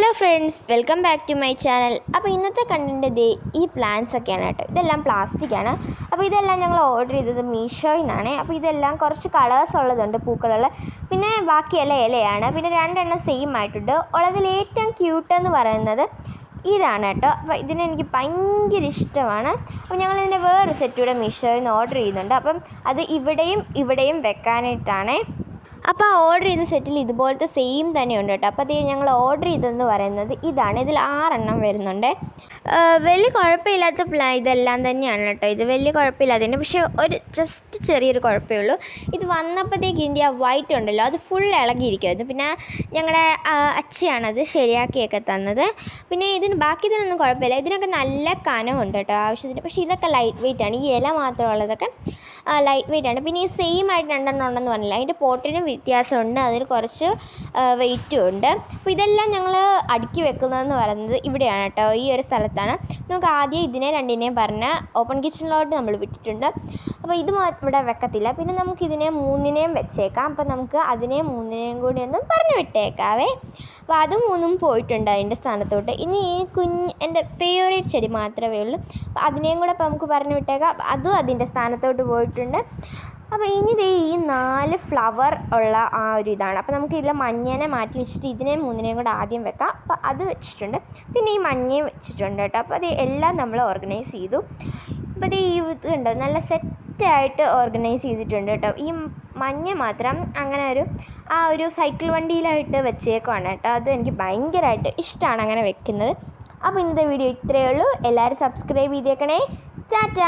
Hello friends welcome back to my channel അപ്പോൾ ഇന്നത്തെ content ദേ ഈ പ്ലാന്റ്സ് ഒക്കെയാണ് കേട്ടോ. ഇതെല്ലാം പ്ലാസ്റ്റിക് ആണ്. അപ്പോൾ ഇതെല്ലാം ഞങ്ങൾ ഓർഡർ ചെയ്തത് മീഷോയിൽ നിന്നാണ്. അപ്പോൾ ഇതെല്ലാം കുറച്ച് കളേഴ്സ് ഉള്ളതുണ്ട് പൂക്കളുള്ള. പിന്നെ ബാക്കിയെല്ലാം ഇലയാണ്. പിന്നെ രണ്ടെണ്ണം സെയിം ആയിട്ടുണ്ട്. ഉള്ളതിൽ ഏറ്റവും ക്യൂട്ട് എന്ന് പറയുന്നത് ഇതാണ് കേട്ടോ. അപ്പോൾ ഇതിനെനിക്ക് ഭയങ്കര ഇഷ്ടമാണ്. അപ്പോൾ ഞങ്ങൾ ഇതിന്റെ വേറൊരു സെറ്റ് കൂടെ മീഷോയിൽ നിന്ന് ഓർഡർ ചെയ്യുന്നുണ്ട്. അപ്പം അത് ഇവിടെയും ഇവിടെയും വെക്കാനായിട്ടാണേ. അപ്പോൾ ആ ഓർഡർ ചെയ്ത സെറ്റിൽ ഇതുപോലത്തെ സെയിം തന്നെയുണ്ട് കേട്ടോ. അപ്പോൾ അത് ഞങ്ങൾ ഓർഡർ ചെയ്തതെന്ന് പറയുന്നത് ഇതാണ്. ഇതിൽ ആറെണ്ണം വരുന്നുണ്ട്. വലിയ കുഴപ്പമില്ലാത്ത പ്ലാ ഇതെല്ലാം തന്നെയാണ് കേട്ടോ. ഇത് വലിയ കുഴപ്പമില്ലാത്തതിന് പക്ഷേ ഒരു ജസ്റ്റ് ചെറിയൊരു കുഴപ്പമേ ഉള്ളൂ. ഇത് വന്നപ്പോഴത്തേക്ക് ഇന്ത്യ വൈറ്റ് ഉണ്ടല്ലോ അത് ഫുൾ ഇളകിയിരിക്കുമായിരുന്നു പിന്നെ ഞങ്ങളുടെ അച്ഛയാണത് ശരിയാക്കിയൊക്കെ തന്നത്. പിന്നെ ഇതിന് ബാക്കി ഇതിനൊന്നും കുഴപ്പമില്ല. ഇതിനൊക്കെ നല്ല കനമുണ്ട് കേട്ടോ ആവശ്യത്തിന്. പക്ഷേ ഇതൊക്കെ ലൈറ്റ് വെയിറ്റ് ആണ്. ഈ ഇല മാത്രമുള്ളതൊക്കെ ലൈറ്റ് വെയിറ്റ് ആണ്. പിന്നെ ഈ സെയിം ആയിട്ട് രണ്ടെണ്ണം ഉണ്ടെന്ന് പറഞ്ഞില്ല? അതിന്റെ പോട്ടിനും വ്യത്യാസമുണ്ട്. അതിന് കുറച്ച് വെയിറ്റും ഉണ്ട്. അപ്പോൾ ഇതെല്ലാം ഞങ്ങൾ അടുക്കി വെക്കുന്നതെന്ന് പറയുന്നത് ഇവിടെയാണ് കേട്ടോ. ഈ ഒരു സ്ഥലത്താണ്. നമുക്ക് ആദ്യം ഇതിനെ രണ്ടിനെയും പറഞ്ഞ് ഓപ്പൺ കിച്ചണിലോട്ട് നമ്മൾ വിട്ടിട്ടുണ്ട്. അപ്പോൾ ഇത് ഇവിടെ വെക്കത്തില്ല. പിന്നെ നമുക്ക് ഇതിനെ മൂന്നിനെയും വെച്ചേക്കാം. അപ്പോൾ നമുക്ക് അതിനെ മൂന്നിനെയും കൂടി ഒന്ന് പറഞ്ഞു വിട്ടേക്കാവേ. അപ്പോൾ അത് മൂന്നും പോയിട്ടുണ്ട് അതിന്റെ സ്ഥാനത്തോട്ട്. ഇനി ഈ കുഞ്ഞ് എന്റെ ഫേവറേറ്റ് ചെടി മാത്രമേ ഉള്ളൂ. അപ്പോൾ അതിനെയും കൂടെ അപ്പോൾ നമുക്ക് പറഞ്ഞു വിട്ടേക്കാം. അതും അതിന്റെ സ്ഥാനത്തോട്ട് പോയിട്ടുണ്ട്. അപ്പോൾ ഇനി ദേ ഈ നാല് ഫ്ലവർ ഉള്ള ആ ഒരു ഇതാണ്. അപ്പോൾ നമുക്ക് ഇതിലെ മഞ്ഞേനെ മാറ്റി വെച്ചിട്ട് ഇതിനെയും മൂന്നിനെയും കൂടെ ആദ്യം വെക്കാം. അപ്പോൾ അത് വെച്ചിട്ടുണ്ട്. പിന്നെ ഈ മഞ്ഞയും വെച്ചിട്ടുണ്ട് കേട്ടോ. അപ്പോൾ അത് എല്ലാം നമ്മൾ ഓർഗനൈസ് ചെയ്തു. ഇപ്പോൾ ഇത് ഈ ഇത് ഉണ്ടോ നല്ല സെറ്റായിട്ട് ഓർഗനൈസ് ചെയ്തിട്ടുണ്ട് കേട്ടോ. ഈ മഞ്ഞ മാത്രം അങ്ങനെ ഒരു ആ ഒരു സൈക്കിൾ വണ്ടിയിലായിട്ട് വെച്ചേക്കുവാണ് കേട്ടോ. അത് എനിക്ക് ഭയങ്കരമായിട്ട് ഇഷ്ടമാണ് അങ്ങനെ വെക്കുന്നത്. അപ്പോൾ ഇന്നത്തെ വീഡിയോ ഇത്രയേ ഉള്ളൂ. എല്ലാവരും സബ്സ്ക്രൈബ് ചെയ്തേക്കണേ. ടാറ്റ.